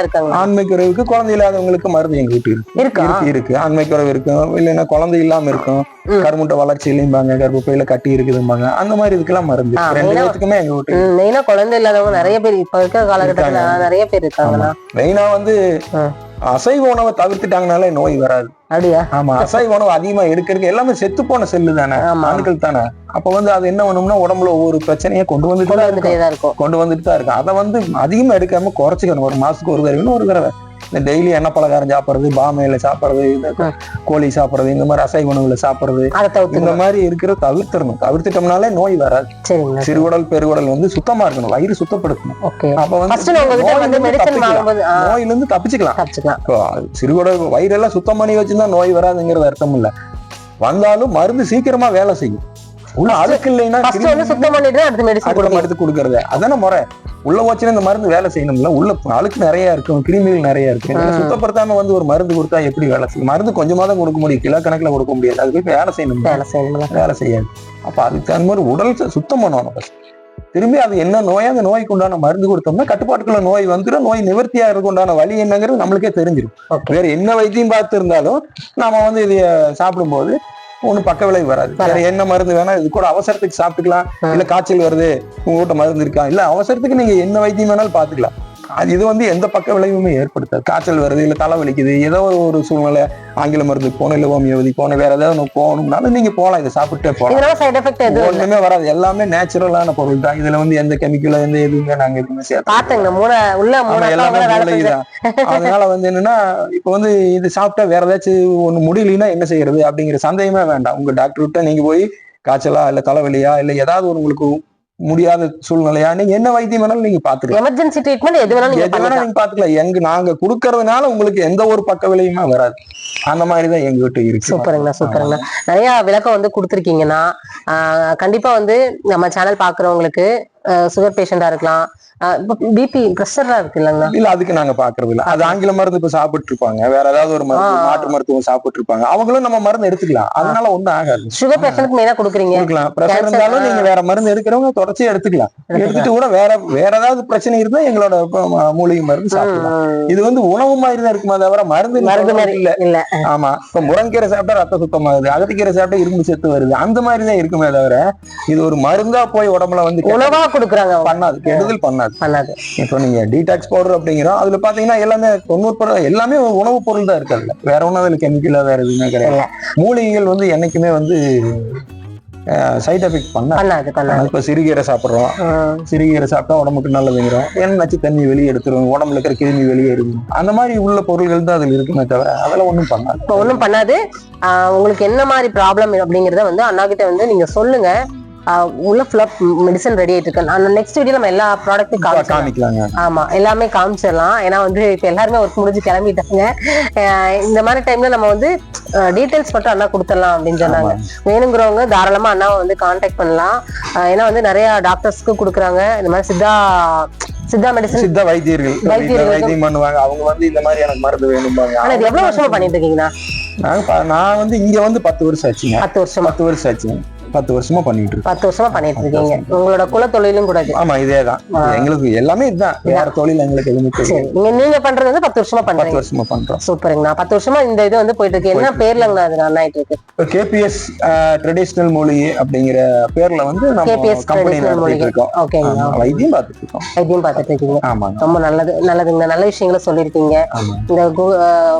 இருக்காங்க இல்லாதவங்களுக்கு மருந்து எங்க வீட்டு இருக்கு. இருக்கா? இருக்கு இருக்கு. ஆண்மை குறைவு இருக்கும் இல்லைன்னா குழந்தை இல்லாம இருக்கும். கருமுட்டை வளர்ச்சி இல்லைம்பாங்க கர்ப்பப்பையில கட்டி இருக்குதும்பாங்க. அந்த மாதிரி இதுக்கெல்லாம் மருந்து. ரெண்டு பேத்துக்குமே எங்க வீட்டு மெயினா குழந்தை இல்லாதவங்க நிறைய பேர் இப்ப இருக்க காலகட்டத்துல இருக்காங்க. நிறைய பேர் இருக்காங்கண்ணா மெயினா வந்து. அசைவ உணவை தவிர்த்துட்டாங்கனாலே நோய் வராது. அப்படியா? ஆமா அசைவ உணவு அதிகமா எடுக்கிறதுக்கு எல்லாமே செத்து போன செல்லு தானே. அணுக்கள் தானே. அப்ப வந்து அது என்ன பண்ணும்னா உடம்புல ஒவ்வொரு பிரச்சனையை கொண்டு வந்துட்டு தான் இருக்கும். கொண்டு வந்துட்டு தான் இருக்கும். அதை வந்து அதிகமா எடுக்காம குறைச்சிக்கணும். ஒரு மாசத்துக்கு ஒரு தடவை ஒரு தடவை. இந்த டெய்லி எண்ணெய் பலகாரம் சாப்பிடுறது பாமையில சாப்பிடுறது இந்த. கோழி சாப்பிடுறது இந்த மாதிரி அசைவ உணவுல சாப்பிடுறது இந்த மாதிரி இருக்கிற தவிர்த்திடணும். தவிர்த்துட்டோம்னாலே நோய் வராது. சிறுகுடல் பெருகுடல் வந்து சுத்தமா இருக்கணும். வயிறு சுத்தப்படுத்தணும். அப்ப வந்து நோயில இருந்து தப்பிச்சுக்கலாம். சிறுகுடல் வயிறெல்லாம் சுத்தம் பண்ணி வச்சிருந்தா நோய் வராதுங்கிறது அர்த்தம் இல்ல. வந்தாலும் மருந்து சீக்கிரமா வேலை செய்யும். உள்ள அழுக்கு இல்லைன்னா சுத்தம் பண்ணிட்டு அடுத்து மெடிசன் அடுத்த கொடுக்கணும். மருந்து கொடுக்கறது. அதான முறை. உள்ள வச்சுன்னா இந்த மருந்து வேலை செய்யணும்ல. உள்ள அழுக்கு நிறைய இருக்கும். கிருமிகள் நிறைய இருக்கு இதெல்லாம் ம். சுத்தப்படுத்தாம வந்து ஒரு மருந்து கொடுத்தா எப்படி வேலை செய்யும்? மருந்து கொஞ்சமா தான் கொடுக்க முடியும். கிலோ கணக்குல கொடுக்க முடியாது. அது போய் வேலை செய்யணும் வேலை செய்யணும்ல. வேலை செய்யாது. அப்ப அதுக்கு தகுந்த மாதிரி உடல் சுத்தம் பண்ணணும். திரும்பி அது என்ன நோய்? அந்த நோய்க்கு உண்டான மருந்து கொடுத்தோம்னா கட்டுப்பாட்டுக்குள்ள நோய் வந்துடும் நோய் நிவர்த்தியா இருக்க உண்டான வழி என்னங்கிறது நம்மளுக்கே தெரிஞ்சிடும் வேற என்ன வைத்தியம் பார்த்து இருந்தாலும் நாம வந்து இதைய சாப்பிடும்போது ஒண்ணும் பக்க விளைவு வராது. வேற என்ன மருந்து வேணா இது கூட அவசரத்துக்கு சாப்பிட்டுக்கலாம். இல்ல காய்ச்சல் வருது உங்ககிட்ட மருந்து இருக்கா? இல்ல அவசரத்துக்கு நீங்க என்ன வைத்தியம் வேணாலும் பாத்துக்கலாம் அது இது வந்து எந்த பக்க விளைவுமே ஏற்படுத்தாது. காய்ச்சல் வருது இல்ல தலை வலிக்குது ஏதோ ஒரு சூழ்நிலை ஆங்கில மருந்துக்கு போகணும் இல்ல ஹோமியோபதி போகணும் வேற ஏதாவது ஒண்ணு போகணும்னாலும் நீங்க போகலாம் இதை சாப்பிட்டே போகலாம் ஒண்ணுமே வராது. எல்லாமே நேச்சுரலான பொருள் தான். இதுல வந்து எந்த கெமிக்கல் எந்த எதுவுமே நாங்க எதுவுமே சேர்த்து பாத்தங்க மூணை உள்ள ஆமா, மூணு எல்லாமே அக்கா வேலை செஞ்சு மூலிகைதான். அதனால வந்து என்னன்னா இப்ப வந்து இது சாப்பிட்டா வேற ஏதாச்சும் ஒண்ணு முடியலன்னா என்ன செய்யறது அப்படிங்கிற சந்தேகமே வேண்டாம். உங்க டாக்டர் கிட்ட நீங்க போய் காய்ச்சலா இல்ல தலைவலியா இல்ல ஏதாவது ஒரு உங்களுக்கு முடியாத சூழ்நிலையா? நீங்க என்ன வைத்தியம் வேணாலும் நீங்க பாத்துக்கலாம். எமர்ஜென்சி ட்ரீட்மெண்ட் எது வேணாலும் எது வேணா பண்ணலாம் நீங்க பாத்துக்கலாம். எங்க நாங்க கொடுக்கறதுனால உங்களுக்கு எந்த ஒரு பக்க விளையுமே வராது. அந்த மாதிரிதான் எங்க கிட்ட இருக்கு. சூப்பருங்கண்ணா சூப்பருங்கண்ணா. நிறைய விளக்கம் வந்து கொடுத்துருக்கீங்கன்னா கண்டிப்பா வந்து நம்ம சேனல் பாக்குறவங்களுக்கு சுகர் பேஷண்டா இருக்கலாம். பிபி ப்ரெஷரா இருக்கு இல்லைங்கண்ணா இல்ல அதுக்கு நாங்க பாக்குறது இல்ல. அது ஆங்கில மருந்து இப்ப சாப்பிட்டு இருப்பாங்க வேற ஏதாவது ஒரு மருந்து. நாட்டு மருத்துவம் சாப்பிட்டு இருப்பாங்க அவங்களும் நம்ம மருந்து எடுத்துக்கலாம். அதனால ஒண்ணும் ஆகாது. சுகர் பேஷண்ட்க்கு மெயினா கொடுக்குறீங்க. கொடுக்கலாம். பிரஷர் இருந்தாலும். நீங்க வேற மருந்து எடுக்கிறவங்க தொடர்ச்சி எடுத்துக்கலாம். எடுத்துட்டு கூட வேற வேற ஏதாவது பிரச்சனை இருந்தா எங்களோட மூலிகை மருந்து சாப்பிடலாம். இது வந்து உணவு மாதிரி தான் இருக்குமா தவிர மருந்து மருந்து மாதிரி இல்ல. இல்ல. ஆமா. இப்ப முருங்கீரை சாப்பிட்டா ரத்த சுத்தமாகுது. அகத்திக்கீரை சாப்பிட்டா இரும்பு சத்து வருது. அந்த மாதிரி தான் இருக்குமே தவிர இது ஒரு மருந்தா போய் உடம்புல வந்து உணவா கொடுக்குறாங்க. பண்ணாது. கெடுதல் பண்ணாது. பண்ணாது. இப்போ நீங்க டீடாக்ஸ் பவுடர் அப்படிங்கிறோம் அதுல பாத்தீங்கன்னா எல்லாமே தொண்ணூறு படம் எல்லாமே உணவு பொருள் தான் இருக்கு அதுல. வேற ஒன்றும் அதுல கெமிக்கலா வேற எதுவுமே கிடையாது. மூலிகைகள் வந்து என்னைக்குமே வந்து சைட் எஃபெக்ட் பண்ணாது. இப்ப சிறுகீரை சாப்பிடுறோம். சிறுகீரை சாப்பிட்டா உடம்புக்கு நல்லதுங்கிறோம். ஏன்னா நச்சு தண்ணி வெளியே எடுத்துரும் உடம்புல இருக்கிற கிருமி வெளியே இருக்கும் அந்த மாதிரி உள்ள பொருள்கள் தான் அதுல இருக்குமே தவிர அதெல்லாம் ஒண்ணும் பண்ணாது. இப்போ ஒண்ணும் பண்ணாது. உங்களுக்கு என்ன மாதிரி ப்ராப்ளம் அப்படிங்கறத வந்து அண்ணா கிட்ட வந்து நீங்க சொல்லுங்க. உள்ள ஃபுல்லா மெடிசன் ரெடி ஆயிட்டு இருக்கு. அந்த நெக்ஸ்ட் வீடியோ நம்ம எல்லா ப்ராடக்ட்டும் காமிக்கலாங்க. ஆமா எல்லாமே காமிச்சிடலாம். ஏன்னா வந்து இப்ப எல்லாருமே ஒர்க் முடிஞ்சு கிளம்பிட்டாங்க. இந்த மாதிரி டைம்ல நம்ம வந்து டீடைல்ஸ் மட்டும் அண்ணா கொடுத்துடலாம் அப்படின்னு சொன்னாங்க. வேணுங்கிறவங்க தாராளமா அண்ணாவை வந்து காண்டாக்ட் பண்ணலாம். ஏன்னா வந்து நிறைய டாக்டர்ஸ்க்கு கொடுக்குறாங்க. இந்த மாதிரி சித்தா சித்தா மெடிசன் சித்த வைத்தியர்கள் வைத்தியம் பண்ணுவாங்க. அவங்க வந்து இந்த மாதிரி எனக்கு மருந்து வேணும்பாங்க. ஆனா எவ்வளவு வருஷமா பண்ணிட்டு ப- நான் வந்து இங்க வந்து பத்து வருஷம் ஆச்சுங்க. பத்து வருஷமா? பத்து வருஷம் ஆச்சுங்க. பத்து வருஷமா பண்ணிட்டு இருக்கோம். பத்து வருஷமா பண்ணிட்டு இருக்கீங்க. உங்களோட குல தொழிலும் கூட இது. ஆமா இதேதான் ஆ. எங்களுக்கு எல்லாமே இதுதான். வேற தொழில் எங்களுக்கு எதுவுமே நீங்க நீங்க பண்றது வந்து பத்து வருஷமா பத்து பண்றீங்க வருஷமா பண்றோம். சூப்பருங்கண்ணா. பத்து வருஷமா இந்த இது வந்து போயிட்டு இருக்கு. என்ன பேர்லங்கண்ணா அது ரன் ஆயிட்டு இருக்கு கேபிஎஸ் ட்ரெடிஷனல் மூலிகை அப்படிங்கிற பேர்ல வந்து நம்ம கேபிஎஸ் கம்பெனி நடத்திட்டு இருக்கோம். ஓகேங்கண்ணா ஆமா, வைத்தியம் பார்த்துட்டு இருக்கோம். வைத்தியம் பார்த்துட்டு இருக்கீங்க. ஆமாங்க. ரொம்ப நல்லது நல்லதுங்க நல்ல விஷயங்களை சொல்லியிருக்கீங்க. ஆமா இந்த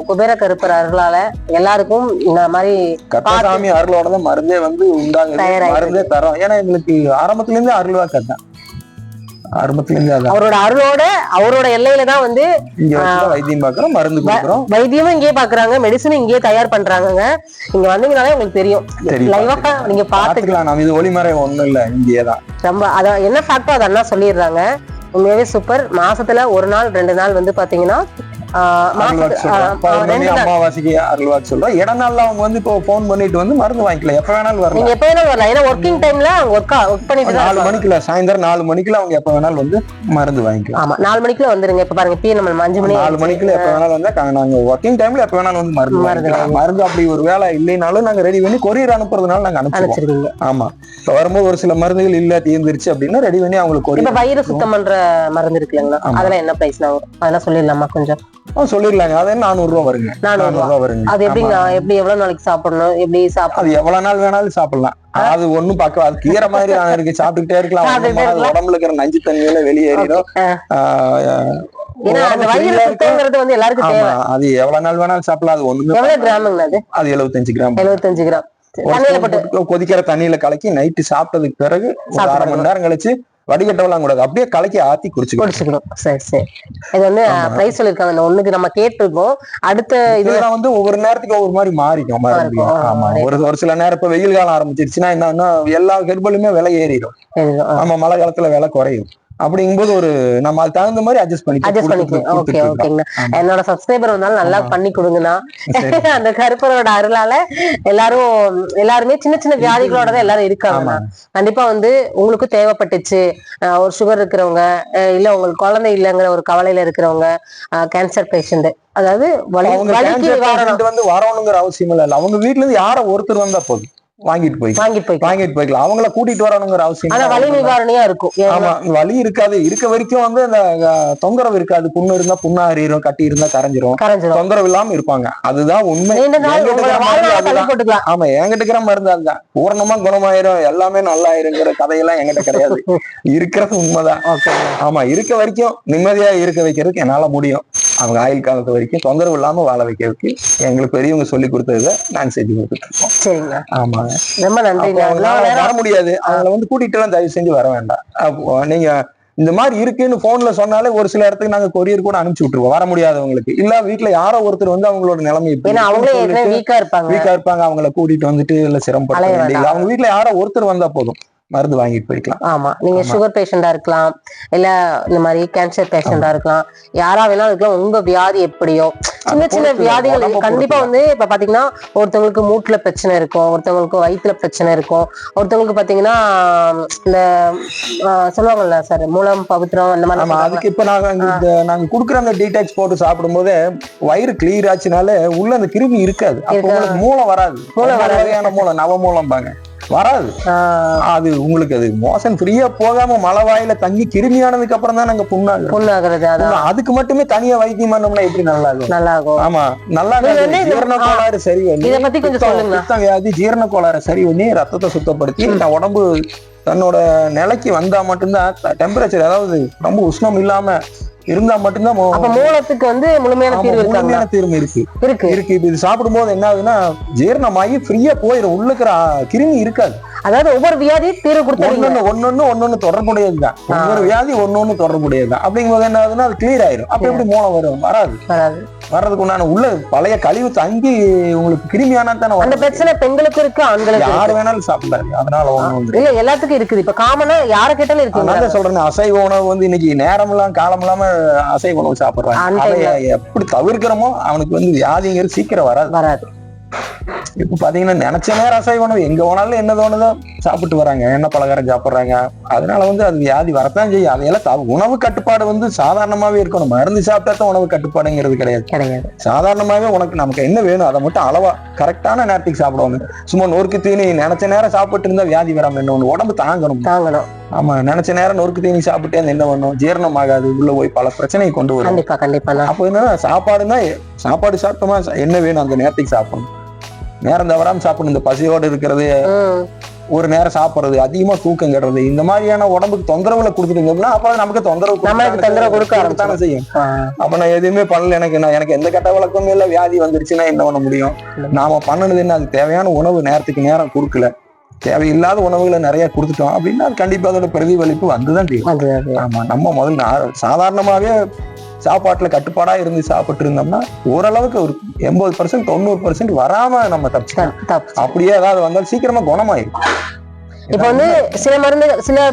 குபேர கருப்பர் அருளால எல்லாருக்கும் இந்த மாதிரி கற்பசாமி அருளோட தான் மருந்தே வந்து தயாராயிருக்கு. மருந்தே தரோம். ஏன்னா எங்களுக்கு ஆரம்பத்துல இருந்தே அருள்வா அதான். அவரோட அருளோட அவரோட எல்லையில தான் வந்து இங்க வைத்தியம் பார்க்கறோம் மருந்து கொடுக்குறோம். வைத்தியமும் இங்கேயே பாக்குறாங்க மெடிசனும் இங்கேயே தயார் பண்றாங்கங்க. இங்க வந்தீங்கனாலே உங்களுக்கு தெரியும். லைவா நீங்க பாத்து பாத்துக்கலாம் நம்ம இது ஒளிமறை ஒண்ணும் இல்ல இங்கேயே தான். ரொம்ப அத என்ன ஃபேக்டோ அதை அண்ணா சொல்லிடுறாங்க? உண்மையாவே சூப்பர் மாசத்துல ஒரு நாள் ரெண்டு நாள் வந்து பாத்தீங்கன்னா அமாவாசைக்கு அருள்வாக்கு சொல்றோம் இட நாள்ல அவங்க வந்து இப்போ போன் பண்ணிட்டு வந்து மருந்து வாங்கிக்கலாம் எப்ப வேணாலும் வரலாம். எப்ப வேணாலும் வரலாம். ஏன்னா ஒர்க்கிங் டைம்ல ஒர்க் ஒர்க் பண்ணிட்டு நாலு. மணிக்குள்ள சாயந்தரம் நாலு மணிக்குள்ள அவங்க எப்ப வேணாலும் வந்து மருந்து வாங்கிக்கலாம். ஆமா நாலு மணிக்குள்ள வந்துருங்க. இப்ப பாருங்க பி நம்ம அஞ்சு மணி நாலு மணிக்குள்ள எப்ப வேணாலும் வந்தா நாங்க ஒர்க்கிங் டைம்ல எப்ப வேணாலும் வந்து மருந்து வாங்கிக்கலாம். மருந்து அப்படி ஒரு வேலை இல்லைனாலும் நாங்க ரெடி பண்ணி கொரியர் அனுப்புறதுனால நாங்க அனுப்பிச்சிருக்கீங்க ஆமா. வரும்போது ஒரு சில மருந்துகள் இல்ல தீர்ந்துருச்சு அப்படின்னா ரெடி பண்ணி அவங்களுக்கு இப்ப வயிறு சுத்தம் பண்ற மருந்து இருக்குல்லங்களா. அதெல்லாம் என்ன பிரைஸ் வரும்? அதெல்லாம் சொல்லிடலாமா கொஞ்சம்? சொல்லிடலாங்க. அது நானூறு ரூபா வருங்க. நானூறு நானூறு ரூபா வருங்க. அது எப்படி ஆமா. நான் எப்படி எவ்வளவு நாளைக்கு சாப்பிடணும்? எப்படி அது எவ்வளவு நாள் வேணாலும் சாப்பிடலாம். அது ஒண்ணும் பார்க்க அது கீரை மாதிரி இருக்கு. சாப்பிட்டுக்கிட்டே இருக்கலாம். உடம்புல இருக்கிற நஞ்சு தண்ணியில வெளியேறிடும். அது எவ்வளவு நாள் வேணாலும் சாப்பிடலாம். அது ஒண்ணுமே அது? எழுபத்தஞ்சு கிராம். எழுபத்தஞ்சு கிராம். கொதிக்கிற தண்ணியில கலக்கி நைட்டு சாப்பிட்டதுக்கு பிறகு ஒரு அரை மணி நேரம் கழிச்சு வடிகட்டவெல்லாம் கூடாது. அப்படியே கலக்கி ஆத்தி குடிச்சுக்கணும். குடிச்சுக்கணும். சரி சரி. இது வந்து பிரைஸ் சொல்லிருக்காங்க இந்த ஒண்ணுக்கு நம்ம கேட்டிருக்கோம். அடுத்த இது இதெல்லாம் வந்து ஒவ்வொரு நேரத்துக்கு ஒவ்வொரு மாதிரி மாறிக்கும். ஆமா. ஒரு ஒரு சில நேரம் இப்ப வெயில் காலம் ஆரம்பிச்சிருச்சுன்னா என்னன்னா எல்லா ஹெர்பலுமே விலை ஏறிடும். ஆமா மழை காலத்துல விலை குறையும். அப்படிங்கும்போது ஒரு நம்ம அதுக்கு தகுந்த மாதிரி அட்ஜஸ்ட் பண்ணி அட்ஜஸ்ட் பண்ணிக்கலாம். ஓகே ஓகேங்கண்ணா என்னோட சப்ஸ்கிரைபர் வந்தாலும் நல்லா பண்ணி கொடுங்கண்ணா. அந்த கருப்பரோட அருளால எல்லாரும் எல்லாருமே சின்ன சின்ன வியாதிகளோட தான் எல்லாரும் இருக்காங்கண்ணா கண்டிப்பா வந்து உங்களுக்கு தேவைப்பட்டுச்சு. ஒரு சுகர் இருக்கிறவங்க இல்ல உங்களுக்கு குழந்தை இல்லைங்கிற ஒரு கவலையில இருக்கிறவங்க கேன்சர் பேஷண்ட் அதாவது வந்து வரணுங்கிற அவசியம் இல்ல அவங்க வீட்ல இருந்து யார ஒருத்தர் வந்தா போதும். வாங்கிட்டு போய் வாங்கிட்டு போய்க்கலாம் வாங்கிட்டு போய்க்கலாம். அவங்கள கூட்டிட்டு வரணுங்கிற அவசியம் ஆனா இல்ல. வலி நிவாரணியா இருக்கும். ஆமா வலி இருக்காது. இருக்க வரைக்கும் வந்து அந்த தொந்தரவு இருக்காது. புண்ணு இருந்தா புண்ணா அறியும் கட்டி இருந்தா கரைஞ்சிரும். தொந்தரவு இல்லாம இருப்பாங்க. அதுதான் உண்மை. ஆமா என்கிட்ட இருக்கிற மருந்து அதுதான். பூர்ணமா குணமாயிரும். எல்லாமே நல்லா ஆயிருங்கிற கதையெல்லாம் என்கிட்ட கிடையாது. இருக்கிறது உண்மைதான். ஆமா இருக்க வரைக்கும் நிம்மதியா இருக்க வைக்கிறதுக்கு என்னால முடியும். அவங்க ஆயுள் காலத்து வரைக்கும் தொந்தரவு இல்லாம வாழ வைக்கிறதுக்கு எங்களுக்கு பெரியவங்க சொல்லி கொடுத்ததை நாங்க செஞ்சு கொடுத்துட்டு இருக்கோம் சரிங்க. ஆமாங்க. ரொம்ப நன்றி வர முடியாது. அவங்கள வந்து கூட்டிட்டு எல்லாம் தயவு செஞ்சு வர வேண்டாம். அப்போ நீங்க இந்த மாதிரி இருக்குன்னு போன்ல சொன்னாலே ஒரு சில இடத்துக்கு நாங்க கொரியர் கூட அனுப்பிச்சு விட்டுருவோம். வர முடியாதவங்களுக்கு. இல்ல வீட்ல யாரோ ஒருத்தர் வந்து அவங்களோட நிலைமை வீக்கா இருப்பாங்க. வீக்கா இருப்பாங்க. அவங்கள கூட்டிட்டு வந்துட்டு இல்ல சிரமப்பட. அவங்க வீட்ல யாரோ ஒருத்தர் வந்தா போதும். மருந்து வாங்கிட்டு போய்க்கலாம். ஆமா. நீங்க. சுகர் பேஷண்டா இருக்கலாம். இல்ல இந்த மாதிரி கேன்சர் பேஷண்டா இருக்கலாம். யாரா வேணாலும் இருக்கலாம். உங்க வியாதி எப்படியோ? சின்ன சின்ன வியாதிகள் கண்டிப்பா. வந்து இப்ப பாத்தீங்கன்னா ஒருத்தவங்களுக்கு மூட்டுல பிரச்சனை இருக்கும். ஒருத்தவங்களுக்கு வயிற்றுல பிரச்சனை இருக்கும். ஒருத்தவங்களுக்கு பாத்தீங்கன்னா இந்த சொல்லுவாங்கல்ல சார் மூலம் பவித்திரம் அந்த மாதிரி அதுக்கு இப்ப நாங்க இந்த நாங்க குடுக்குற அந்த டீடாக்ஸ் போட்டு சாப்பிடும்போது வயிறு கிளியர் ஆச்சுனாலே உள்ள அந்த கிருமி இருக்காது. மூலம் வராது. மூலம் வராது. மூலம் நவ மூலம் பாங்க வராது. அது உங்களுக்கு அது மோசன் ஃப்ரீயா போகாம மலை வாயில தங்கி கிருமியானதுக்கு அப்புறம் தான் நாங்க புண்ணாகுறோம் புண்ணாகிறது அதுக்கு மட்டுமே தனியா வைத்தியம் பண்ணோம்னா எப்படி நல்லா இருக்கும் நல்லா ஆகும் ஆமா நல்லா ஜீரண கோளாறு சரி பண்ணி இத பத்தி கொஞ்சம் சொல்லுங்க. வியாதி ஜீரண கோளாறு சரி பண்ணி ரத்தத்தை சுத்தப்படுத்தி உடம்பு தன்னோட நிலைக்கு வந்தா மட்டும்தான் டெம்பரேச்சர் அதாவது ரொம்ப உஷ்ணம் இல்லாம இருந்தா மட்டும்தான் மூலத்துக்கு வந்து முழுமையான தீர்வு முழுமையான தீர்வு இருக்கு. இருக்கு. இருக்கு. இது சாப்பிடும்போது என்ன ஆகுதுன்னா ஜீரணமாகி ஃப்ரீயா போயிடும் உள்ள இருக்கிற ஆ, கிருமி இருக்காது. அதாவது ஒவ்வொரு வியாதி தீர்வு கொடுத்துருவீங்க ஒன்னொன்னு ஒன்னொன்னு ஒன்னொன்னு தொடர்புடையதுதான். ஒவ்வொரு வியாதி ஒன்னொன்னு தொடர்புடையதுதான். அப்படிங்கும்போது என்ன ஆகுதுன்னா அது கிளியர் ஆயிரும். அப்ப எப்படி மூலம் வரும்? வராது. வராது. வர்றதுக்கு உண்டான உள்ள பழைய கழிவு தங்கி உங்களுக்கு கிருமியானா தானே அந்த. பிரச்சனை பெண்களுக்கும் இருக்கு ஆண்களுக்கும் இருக்கு. யார் வேணாலும் சாப்பிடலாம். அதனால வந்து இல்ல. எல்லாத்துக்கும் இருக்குது. இப்ப காமனா யார கேட்டாலும் இருக்குங்க தான் சொல்றேன் அசைவ உணவு வந்து இன்னைக்கு நேரம் எல்லாம் காலம் இல்லாம அசைவ உணவு சாப்பிடுறாங்க. அதை எப்படி தவிர்க்கிறோமோ அவனுக்கு வந்து வியாதிங்கிறது சீக்கிரம் வராது. வராது. இப்ப பாத்தீங்கன்னா நினைச்ச நேரம் அசைவ உணவு எங்க போனாலும் என்ன தோணுதோ சாப்பிட்டு வராங்க. எண்ணெய் பலகாரம் சாப்பிடுறாங்க. அதனால வந்து அது வியாதி வரத்தான் செய்யும். அதையெல்லாம் உணவு கட்டுப்பாடு வந்து சாதாரணமாவே இருக்கணும். மருந்து சாப்பிட்டா தான் உணவு கட்டுப்பாடுங்கிறது கிடையாது. கிடையாது. சாதாரணமாவே உனக்கு நமக்கு என்ன வேணும்? அதை மட்டும் அளவா கரெக்டான நேரத்துக்கு சாப்பிடுவாங்க. சும்மா நொறுக்கு தீனி நினைச்ச நேரம் சாப்பிட்டு இருந்தா வியாதி வராம என்ன ஒண்ணு? உடம்பு தாங்கணும். தாங்கணும். ஆமா நினைச்ச நேரம் நொறுக்கு தீனி சாப்பிட்டே அந்த என்ன பண்ணும்? ஜீரணம் ஆகாது. உள்ள போய் பல பிரச்சனையை கொண்டு வரும். கண்டிப்பா கண்டிப்பா. அப்போ என்னன்னா சாப்பாடுனா சாப்பாடு சாப்பிட்டோமா என்ன வேணும் அந்த நேரத்துக்கு சாப்பிடணும். நேரம் தவறாம சாப்பிடணும். இந்த பசியோடு இருக்கிறது ஒரு நேரம் சாப்பிடுறது அதிகமா தூக்கம் கெடுறது இந்த மாதிரியான உடம்புக்கு தொந்தரவுல கொடுத்துட்டீங்கன்னா அப்ப அது நமக்கு தொந்தரவு நம்மளுக்கு தொந்தரவு கொடுக்க தானே செய்யும்? அப்ப நான் எதுவுமே பண்ணல. எனக்கு நான் எனக்கு எந்த கெட்ட வழக்கமும் இல்ல. வியாதி வந்துருச்சுன்னா என்ன பண்ண முடியும்? நாம பண்ணுனது என்ன? அது தேவையான உணவு நேரத்துக்கு நேரம் கொடுக்கல. தேவையில்லாத உணவுகளை நிறைய கொடுத்துட்டோம் அப்படின்னா கண்டிப்பா அதோட பிரதிபலிப்பு வந்துதான் ஆமா நம்ம முதல்ல சாதாரணமாவே சாப்பாட்டுல கட்டுப்பாடா இருந்து சாப்பிட்டு இருந்தோம்னா ஓரளவுக்கு ஒரு எண்பது பர்சன்ட் தொண்ணூறு பர்சன்ட் வராம நம்ம தப்பிச்சுக்கலாம். அப்படியே ஏதாவது வந்தாலும் சீக்கிரமா குணமாயிரும். இப்ப வந்து சில மருந்துகள் சில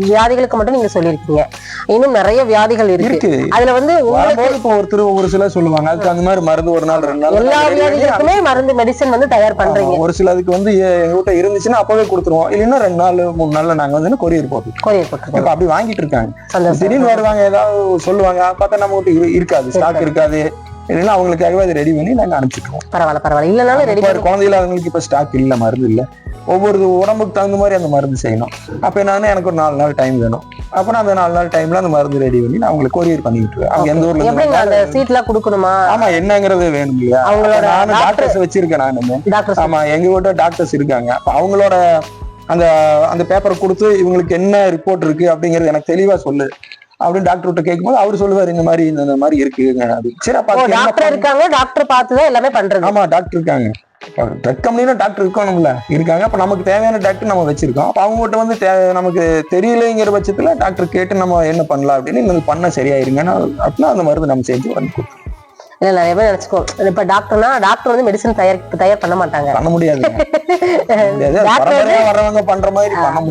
வியாதிகளுக்கு மட்டும் நீங்க சொல்லியிருக்கீங்க. இன்னும் நிறைய வியாதிகள் இருக்கு. அதுல வந்து உங்களுக்கு இப்போ ஒருத்தர் ஒரு சிலர் சொல்லுவாங்க அதுக்கு அந்த மாதிரி மருந்து ஒரு நாள் ரெண்டு நாள் எல்லா வியாதிகளுக்குமே மருந்து மெடிசன் வந்து தயார் பண்றீங்க. ஒரு சிலதுக்கு வந்து எ- எங்ககிட்ட இருந்துச்சுன்னா அப்பவே கொடுத்துருவோம். இல்லைன்னா ரெண்டு நாள் மூணு நாள்ல நாங்க வந்து கொரியர் போட்டோம் கொரியர் இப்ப அப்படி வாங்கிட்டு இருக்காங்க. திடீர்னு வருவாங்க ஏதாவது சொல்லுவாங்க பார்த்தா நம்ம கிட்ட இரு- இருக்காது. ஸ்டாக் இருக்காது. இல்லைன்னா அவங்களுக்காகவே அதை ரெடி பண்ணி நாங்க அனுப்பிச்சிட்டுருவோம். பரவாயில்ல பரவாயில்ல. இல்லனாலும் ரெடி குழந்தையில அவங்களுக்கு இப்ப ஸ்டாக் இல்ல மருந்து இல்ல. ஒவ்வொரு உடம்புக்கு தகுந்த மாதிரி அந்த மருந்து செய்யணும். அப்ப என்னன்னா எனக்கு ஒரு நாலு நாள் டைம் வேணும். அப்ப நான் அந்த நாலு நாள் டைம்ல அந்த மருந்து ரெடி பண்ணி நான் அவங்களுக்கு கொரியர் பண்ணிட்டு இருக்கேன் அவங்க எந்த ஊர்ல அந்த இருந்து சீட் எல்லாம் கொடுக்கணுமா? ஆமா என்னங்கிறது வேணும் இல்லையா? நானும் டாக்டர்ஸ் வச்சிருக்கேன் நான். ஆமா எங்க வீட்ட டாக்டர்ஸ் இருக்காங்க. அவங்களோட அந்த அந்த பேப்பரை கொடுத்து இவங்களுக்கு என்ன ரிப்போர்ட் இருக்கு அப்படிங்கிறது எனக்கு தெளிவா சொல்லு. அப்படின்னு டாக்டர் கிட்ட கேட்கும்போது அவர் சொல்லுவாரு இந்த மாதிரி இந்த மாதிரி இருக்குங்க அது சரி அப்ப டாக்டர் இருக்காங்க டாக்டர் பார்த்துதான் எல்லாமே பண்றது. ஆமா டாக்டர் இருக்காங்க. ட்ரக் கம்பெனினா டாக்டர் இருக்கணும்ல. இருக்காங்க. அப்ப நமக்கு தேவையான டாக்டர் நம்ம வச்சிருக்கோம். அப்ப அவங்ககிட்ட வந்து நமக்கு தெரியலைங்கிற பட்சத்துல டாக்டர் கேட்டு நம்ம என்ன பண்ணலாம் அப்படின்னு இந்த பண்ண சரியாயிருங்கன்னா அப்படின்னா அந்த மருந்து நம்ம செஞ்சு பண்ணி கொடுப்போம். இல்ல நிறைய பேர் நினைச்சுக்கோ இப்ப டாக்டர்னா டாக்டர் வந்து மெடிசன் தயார் தயார் பண்ண மாட்டாங்க. பண்ண முடியாது.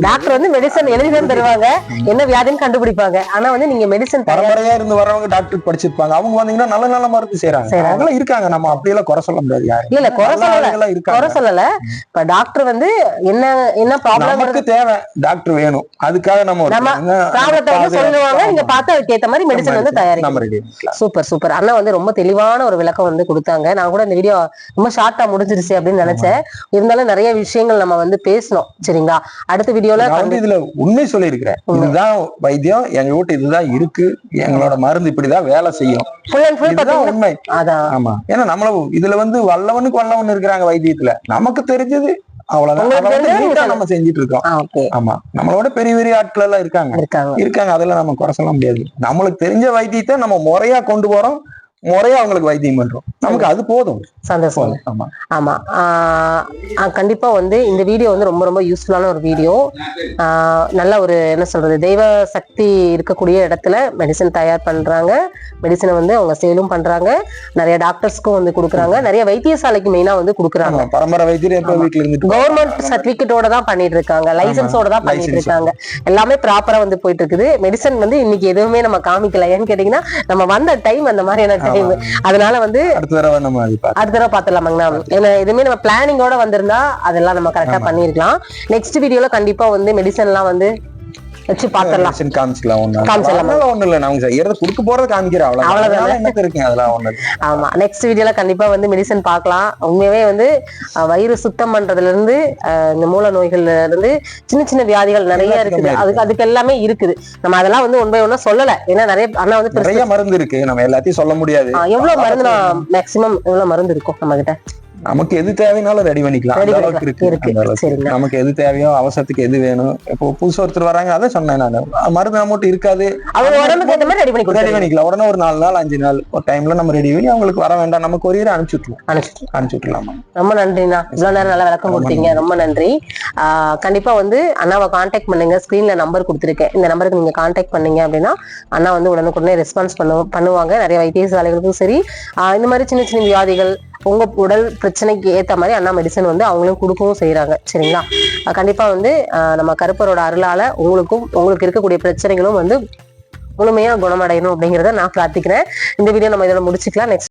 டாக்டர் வந்து மெடிசன் எழுதி தான் தருவாங்க. என்ன வியாதின்னு கண்டுபிடிப்பாங்க. ஆனா வந்து நீங்க மெடிசன் பரம்பரையா இருந்து வர்றவங்க டாக்டர் படிச்சிருப்பாங்க. அவங்க வந்தீங்கன்னா நல்ல நல்ல மருந்து செய்யறாங்க. அவங்களாம் இருக்காங்க. நம்ம அப்படியெல்லாம் குறை சொல்ல முடியாது இல்ல இல்ல குறை சொல்லல. குறை சொல்லல. இப்ப டாக்டர் வந்து என்ன என்ன ப்ராப்ளம் நமக்கு தேவை. டாக்டர் வேணும். அதுக்காக நம்ம ப்ராப்ளத்தை வந்து சொல்லுவாங்க. நீங்க. பார்த்து அதுக்கு ஏத்த மாதிரி மெடிசன் வந்து பண்ணிக்கலாம் சூப்பர் சூப்பர். அண்ணா வந்து ரொம்ப தெளிவான ஒரு விளக்கம் வந்து கொடுத்தாங்க. நான் கூட இந்த வீடியோ ரொம்ப ஷார்ட்டா முடிஞ்சிருச்சு அப்படின்னு நினைச்சேன். இருந்தாலும் நிறைய விஷயங்கள் நம்ம வந்து பேசணும் சரிங்களா? அடுத்த வீடியோல வந்து இதுல உண்மை சொல்லியிருக்கிறேன். இதுதான் வைத்தியம். எங்க வீட்டு இதுதான் இருக்கு. எங்களோட மருந்து இப்படிதான் வேலை செய்யும். உண்மை. அதான் ஆமா. ஏன்னா நம்மள இதுல வந்து வல்லவனுக்கு வல்லவன் இருக்கிறாங்க வைத்தியத்துல. நமக்கு தெரிஞ்சது. அவ்வளவுதான். நம்ம செஞ்சுட்டு இருக்கோம். ஆமா. நம்மளோட பெரிய பெரிய ஆட்கள் எல்லாம் இருக்காங்க. இருக்காங்க. இருக்காங்க. அதெல்லாம் நம்ம குறை சொல்ல முடியாது. நம்மளுக்கு தெரிஞ்ச வைத்தியத்தை நம்ம முறையா கொண்டு போறோம். முறையா அவங்களுக்கு வைத்தியம் பண்றோம். நமக்கு அது போதும். சந்தோஷம். ஆமா. ஆமா. கண்டிப்பா வந்து இந்த வீடியோ வந்து ரொம்ப ரொம்ப யூஸ்ஃபுல்லான ஒரு வீடியோ நல்ல ஒரு என்ன சொல்றது தெய்வ சக்தி இருக்கக்கூடிய இடத்துல மெடிசன் தயார் பண்றாங்க. மெடிசனை வந்து அவங்க சேலும் பண்றாங்க. நிறைய டாக்டர்ஸ்க்கும் வந்து கொடுக்குறாங்க. நிறைய வைத்தியசாலைக்கு மெயினா வந்து கொடுக்குறாங்க. பரம்பரை வைத்தியர் எப்ப வீட்டுல இருந்துட்டு கவர்மெண்ட் சர்டிபிகேட்டோட தான் பண்ணிட்டு இருக்காங்க. லைசன்ஸோட தான் பண்ணிட்டு. இருக்காங்க. எல்லாமே ப்ராப்பரா வந்து போயிட்டு இருக்குது. மெடிசன் வந்து இன்னைக்கு எதுவுமே நம்ம காமிக்கல. ஏன்னு கேட்டீங்கன்னா நம்ம வந்த டைம் அந்த மாதிரியான டைம் அதனால வந்து அடுத்த தடவை நம்ம. அடுத்த தடவை பாத்துலாமாங்கண்ணா ஏன்னா எதுவுமே நம்ம பிளானிங்கோட வந்திருந்தா அதெல்லாம் நம்ம கரெக்டா பண்ணிருக்கலாம் நெக்ஸ்ட் வீடியோல கண்டிப்பா வந்து மெடிசன்லாம் வந்து வச்சு பாத்திரலாம் Medicine காமிச்சிக்கலாம் ஒண்ணு காமிச்சிடலாம். ஒண்ணு இல்ல. நாங்க செய்யறத கொடுக்க போறத காமிக்கிறேன். அவ்வளவு அவ்வளவுதான். என்னத்த இருக்கு அதெல்லாம் ஒண்ணு. ஆமா. நெக்ஸ்ட் வீடியோல கண்டிப்பா வந்து மெடிசன் பார்க்கலாம். உண்மையாவே வந்து வயிறு சுத்தம் பண்றதுல இருந்து இந்த மூல நோய்கள்ல இருந்து சின்ன சின்ன வியாதிகள் நிறைய இருக்குது. அதுக்கு அதுக்கு எல்லாமே இருக்குது. நம்ம அதெல்லாம் வந்து ஒன் பை ஒன்னா சொல்லல. ஏன்னா நிறைய அண்ணா வந்து நிறைய மருந்து இருக்கு. நம்ம எல்லாத்தையும் சொல்ல முடியாது. எவ்வளவு மருந்து நான் மேக்சிமம் எவ்வளவு மருந்து இருக்கும் நம்ம கிட்ட நமக்கு எது தேவைனாலும் ரெடி பண்ணிக்கலாம். அந்த அளவுக்கு. இருக்கு. நமக்கு எது தேவையோ அவசரத்துக்கு எது வேணும். இப்போ புதுசு ஒருத்தர் வராங்க அதை சொன்னேன் நான். மருந்து நம்மகிட்ட இருக்காது. ரெடி பண்ணிக்கலாம். உடனே ஒரு நாலு நாள் அஞ்சு நாள் ஒரு டைம்ல நம்ம ரெடி பண்ணி அவங்களுக்கு வர வேண்டாம். நம்ம கொரியர் அனுப்பிச்சு விட்டுருவோம். அனுப்பிச்சு விட்டுலாமா ரொம்ப நன்றிண்ணா. இவ்வளவு நேரம் நல்லா விளக்கம் கொடுத்தீங்க. ரொம்ப நன்றி. கண்டிப்பா வந்து அண்ணாவை காண்டாக்ட் பண்ணுங்க. ஸ்கிரீன்ல நம்பர் கொடுத்துருக்கேன். இந்த நம்பருக்கு நீங்க காண்டாக்ட் பண்ணீங்க அப்படின்னா அண்ணா வந்து உடனுக்குடனே ரெஸ்பான்ஸ் பண்ணு பண்ணுவாங்க. நிறைய வைத்தியசாலைகளுக்கும் சரி. ஆஹ் இந்த மாதிரி சின்ன சின்ன வியாதிகள் உங்க உடல் பிரச்சனைக்கு ஏத்த மாதிரி அண்ணா மெடிசன் வந்து அவங்களும் கொடுக்கவும் செய்யறாங்க சரிங்களா? கண்டிப்பா வந்து ஆஹ் நம்ம கருப்பரோட அருளால உங்களுக்கும் உங்களுக்கு இருக்கக்கூடிய பிரச்சனைகளும் வந்து முழுமையா குணமடையணும் அப்படிங்கறத நான் பிரார்த்திக்கிறேன். இந்த வீடியோ நம்ம இதோட முடிச்சுக்கலாம். நெக்ஸ்ட்